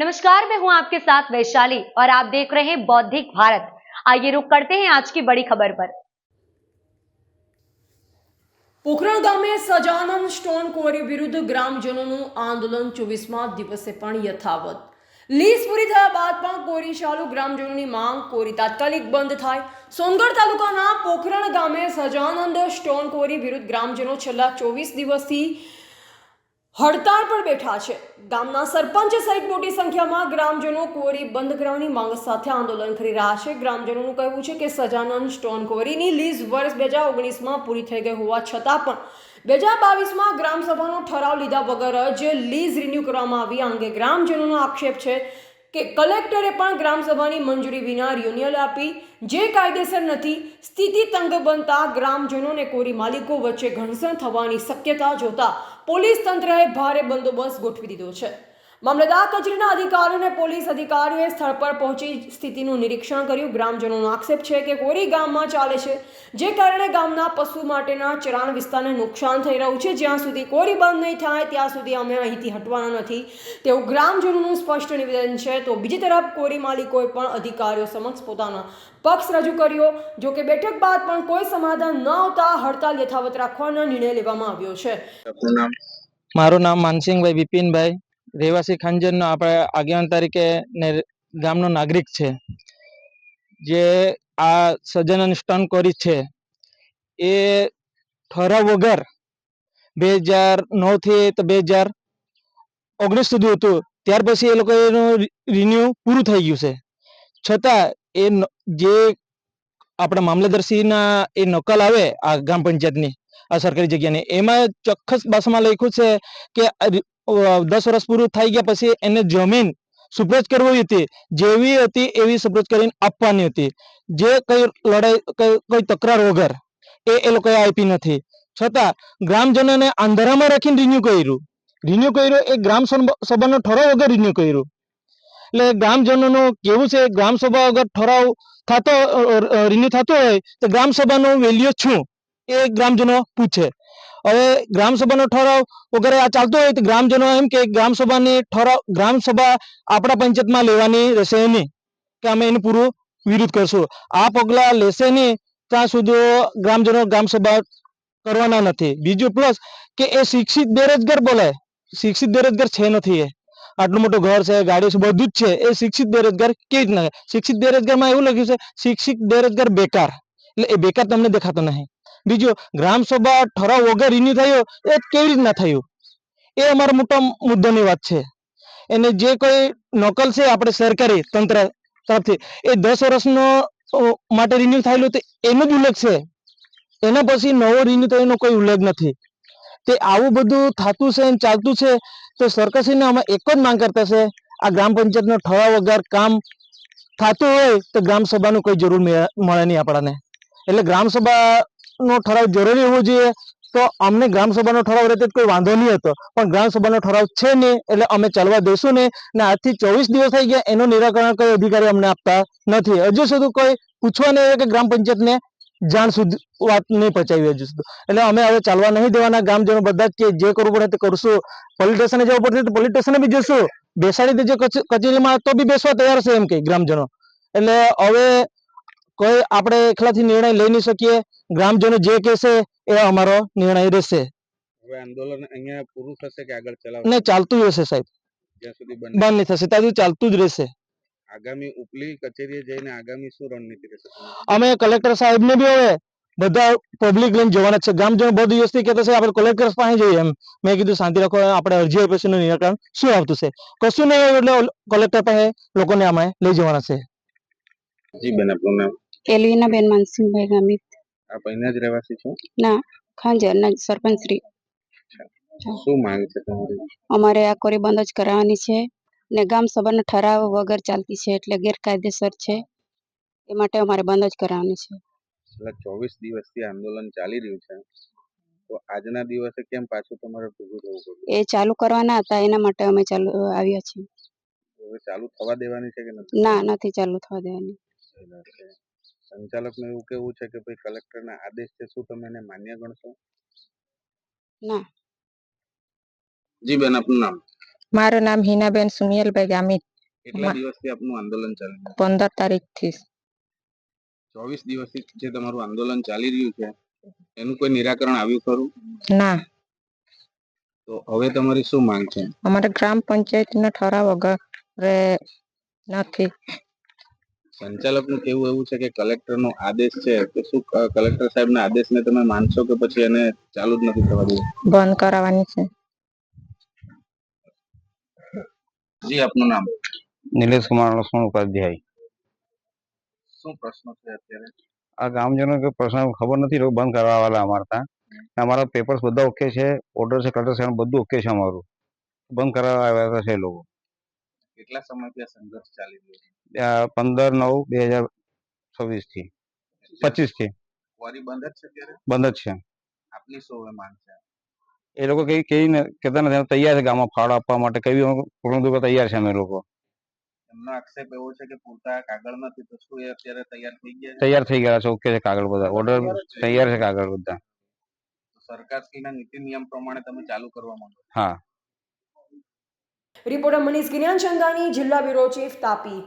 नमस्कार मैं हूं आपके साथ वैशाली और आप देख रहे हैं बौद्धिक भारत आइए रुक करते हैं आज की बड़ी खबर पर પોખરણ ગામે સજાનંદ સ્ટોન ક્વોરી વિરુદ્ધ ગ્રામજનોનું આંદોલન ચોવીસમાં દિવસે પણ યથાવત લીઝ પૂરી થયા બાદ પણ કોરી ચાલુ ગ્રામજનોની માંગ કોરી તાત્કાલિક બંધ થાય સોનગઢ તાલુકાના પોખરણ ગામે સજાનંદ સ્ટોન ક્વોરી વિરુદ્ધ ગ્રામજનો છેલ્લા ચોવીસ દિવસથી હડતાળ પર બેઠા છે. ગામના સરપંચ સહિત મોટી સંખ્યામાં ગ્રામજનો ક્વોરી બંધ કરવાની માંગ સાથે આંદોલન કરી રહ્યા છે. ગ્રામજનોનું કહેવું છે કે સજાનંદ સ્ટોન ક્વોરીની લીઝ વર્ષ બે હજાર ઓગણીસમાં પૂરી થઈ ગઈ હોવા છતાં પણ બે હજાર બાવીસમાં ગ્રામસભાનો ઠરાવ લીધા વગર જ લીઝ રિન્યૂ કરવામાં આવી. અંગે ગ્રામજનોનો આક્ષેપ છે કે કલેક્ટરે પણ ગ્રામસભાની મંજૂરી વિના રિન્યુઅલ આપી. જે કાયદેસર નથી, સ્થિતિ તંગ બનતા ગ્રામજનોને કોરી માલિકો વચ્ચે ઘર્ષણ થવાની શક્યતા જોતા પોલીસ તંત્રએ ભારે બંદોબસ્ત ગોઠવી દીધો છે. મામલતદાર કચેરીના અધિકારીઓ અને પોલીસ અધિકારીઓએ સ્થળ પર પહોંચી સ્થિતિનું નિરીક્ષણ કર્યું. ગ્રામજનોનો આક્ષેપ છે કે કોરી ગામમાં ચાલે છે, જે કારણે ગામના પશુ માટેના ચરાણ વિસ્તારને નુકસાન થઈ રહ્યું છે. જ્યાં સુધી કોરી બંધ નહીં થાય, ત્યાં સુધી અમે અહીંથી હટવાના નથી. તેવું ગ્રામજનોનું સ્પષ્ટ નિવેદન છે. તો બીજી તરફ કોરી માલિકોએ પણ અધિકારીઓ સમક્ષ પોતાના પક્ષ રજૂ કર્યો. જો કે બેઠક બાદ પણ કોઈ સમાધાન ન આવતા હડતાલ યથાવત રાખવાનો નિર્ણય લેવામાં આવ્યો છે. મારું નામ માનસિંહભાઈ બિપિનભાઈ રહેવાસી ખંજરનો આપણે આગેવાન તરીકે ને ગામનો નાગરિક છે, જે આ સજ્જનન સ્ટન કોરી છે, એ ઠરાવ વગર બે હજાર નવથી તો બે હજાર ઓગણીસ સુધી હતું. ત્યાર પછી એ લોકો એનું રિન્યુ પૂરું થઈ ગયું છે. છતાં એ જે આપણા મામલતદારશ્રીના એ નકલ આવે આ ગ્રામ પંચાયતની, આ સરકારી જગ્યાની, એમાં ચોક્કસ ભાષામાં લખ્યું છે કે દસ વર્ષ પૂરું થઈ ગયા પછી એને જમીન સુપ્રત કરવી હતી. જેવી હતી એવી સુપ્રત કરીને આપવાની હતી. જે કઈ લડાઈ, કઈ તકરાર વગર એ એ લોકોએ આપી નથી. છતાં ગ્રામજનોને અંધારામાં રાખીને રિન્યુ કર્યું. રિન્યુ કર્યું એ ગ્રામ સભાનો ઠરાવ વગર રિન્યુ કર્યું. એટલે ગ્રામજનોનું કેવું છે, ગ્રામ સભા વગર ઠરાવ થતો રિન્યુ થતો હોય તો ગ્રામ સભાનું વેલ્યુ શું? એ ગ્રામજનો પૂછે. હવે ગ્રામસભાનો ઠરાવ વગેરે આ ચાલતો હોય તો ગ્રામજનો એમ કે ગ્રામસભાની ઠરાવ, ગ્રામસભા આપણા પંચાયતમાં લેવાની રહેશે નહીં. કે અમે એનું પૂરું વિરોધ કરશું. આ પગલાં લેશે નહીં, ત્યાં સુધી ગ્રામજનો ગ્રામસભા કરવાના નથી. બીજું પ્લસ કે એ શિક્ષિત બેરોજગાર બોલાય. શિક્ષિત બેરોજગાર છે નથી એ. આટલું મોટું ઘર છે ગાડીઓ છે, બધું જ છે. એ શિક્ષિત બેરોજગાર કેવી રીતના? શિક્ષિત બેરોજગારમાં એવું લખ્યું છે, શિક્ષિત બેરોજગાર બેકાર. એટલે એ બેકાર તમને દેખાતો નહીં. બીજું ગ્રામ સભા ઠરાવ વગર રિન્યુ થયો, એ કેવી રીતના થયું? એ અમારો મોટો મુદ્દાની વાત છે. એને જે કોઈ નકલ છે, આપણે સરકારી તંત્ર તરફથી, એ દસ વર્ષનો માટે રિન્યુ થયેલું તો એનો જ ઉલ્લેખ છે. એના પછી નવો રિન્યુ થયો કોઈ ઉલ્લેખ નથી. તે આવું બધું થતું છે ચાલતું છે, તો સરકારશ્રીને અમે એક જ માંગ કરતા છે, આ ગ્રામ પંચાયતનો ઠરાવ વગર કામ થતું હોય, તો ગ્રામ સભાનું કોઈ જરૂર મળે નહીં આપણાને. એટલે ગ્રામ સભાનો ઠરાવ જરૂરી હોવો જોઈએ, તો અમને ગ્રામસભાનો ઠરાવ રહેતો કોઈ વાંધો નહીં હતો. પણ ગ્રામસભાનો ઠરાવ છે નહીં એટલે અમે ચાલવા દઈશું નહીં ને આજથી ચોવીસ દિવસ થઈ ગયા, એનું નિરાકરણ કોઈ અધિકારી અમને આપતા નથી. હજુ સુધી કોઈ પૂછવા નહીં કે ગ્રામ પંચાયતને જાણ સુધી, વાત નહીં પચાવી હજુ સુધી. એટલે અમે હવે ચાલવા નહીં દેવાના ગ્રામજનો બધા જ જે કરવું પડે તે કરશું. પોલીસ સ્ટેશને જવું પડશે તો પોલીસ સ્ટેશને બી જશું બેસાડી દેજો કચે- કચેરીમાં તો બી બેસવા તૈયાર છે એમ કે ગ્રામજનો. એટલે હવે કોઈ આપણે એકલાથી નિર્ણય લઈ નહીં શકીએ. ગ્રામજનો જે કહેશે એ અમારો નિર્ણય રહેશે. આંદોલન અહીંયા પૂરું થશે કે આગળ ચલાવ ને ચાલતું જ રહેશે સાહેબ. જ્યાં સુધી બંધ નહીં થશે. ત્યાં સુધી ચાલતું જ રહેશે. આગામી ઉપલી કચેરીએ જઈને આગામી શું રણનીતિ રહેશે? અમે કલેક્ટર સાહેબને બી હવે બધા પબ્લિક લઈને જવાના છે. ગ્રામજનો બહુ દિવસથી કહેતા છે આપણે કલેક્ટર પાસે જઈએ એમ. મેં કીધું શાંતિ રાખો આપણે અરજી આપીશું નિરાકરણ. શું આવતું છે? કશું નહીં એટલે કલેક્ટર પાસે લોકોને અમે લઈ જવાના છે. જી બેન આપનું નામ? એલવીના બેન માનસિંહભાઈ ગામિત. આપ અહીંના જ રહેવાસી છો? ખાંજરના સરપંચ શ્રી શું માંગ છે તમારી? અમારે આ કોરી બંધ જ કરાવવાની છે ને ગામ સભાનો ઠરાવ વગર ચાલતી છે એટલે ગેરકાયદેસર છે. એ માટે અમારે બંધ જ કરાવવાની છે. છેલ્લા ચોવીસ દિવસથી આંદોલન ચાલી રહ્યું છે. તો આજના દિવસે કેમ પાછું તમારે ભેગું થવું પડ્યું? એ ચાલુ કરવાના હતા એના માટે અમે ચાલુ આવ્યા છીએ. હવે ચાલુ થવા દેવાની છે કે નથી? ના નથી ચાલુ થવા દેવાની. સંચાલકનું એવું કેવું છે કે ભાઈ કલેક્ટરના આદેશ છે શું તમે એને માન્ય ગણશો? ના. જી બેન આપનું નામ? મારું નામ હિનાબેન સુનિયલભાઈ ગામિત. કેટલા દિવસથી આપનું આંદોલન ચાલી રહ્યું પંદર તારીખથી. ચોવીસ દિવસથી જે તમારું આંદોલન ચાલી રહ્યું છે એનું કોઈ નિરાકરણ આવ્યું ખરું? ના. તો હવે તમારી શું માંગ છે? અમારે ગ્રામ પંચાયતનો ઠરાવ વગર નથી. સંચાલકનું કેવું એવું છે કે કલેક્ટરનો આદેશ છે કે શું કલેક્ટર સાહેબના આદેશને તમે માનશો કે પછી એને ચાલુ જ નથી થવા દેવું? બંધ કરાવવાની છે. જી આપનું નામ? નિલેશ કુમાર લક્ષ્મણ ઉપાધ્યાય. શું પ્રશ્ન છે અત્યારે? આ ગામજનો કે પ્રશ્ન ખબર નથી લોકો બંધ કરાવવાલા અમારા ત્યાં. અમારા પેપર્સ બધા ઓકે છે ઓર્ડર છે કલેક્ટર સાહેબ બધું ઓકે છે અમારું. બંધ કરાવવા આવ્યા છે લોકો. કેટલા સમયથી આ સંઘર્ષ ચાલી રહ્યો છે? પંદર નવ બે હજાર છવ્વીસથી પચીસથી ક્વોરી બંધ જ છે અત્યારે બંધ જ છે આપની શું હવે માંગ છે એ લોકો કઈ કઈ કહેતા નથી અમે તૈયાર છે ગામમાં ફાળો આપવા માટે કઈ બી પૂર્ણ તૈયાર છે અમે લોકો એમનો આક્ષેપ એવો છે કે પૂરતા કાગળ નથી તો શું એ અત્યારે તૈયાર થઈ ગયા છે તૈયાર થઈ ગયા છે ઓકે છે કાગળ બધા ઓર્ડર તૈયાર છે કાગળ બધા તો સરકારશ્રીના નીતિ નિયમ પ્રમાણે તમે ચાલુ કરવા માંગો છો. હા રિપોર્ટર મનીષ ગિરિયાન ચંદાની જિલ્લા બ્યુરો ચીફ તાપી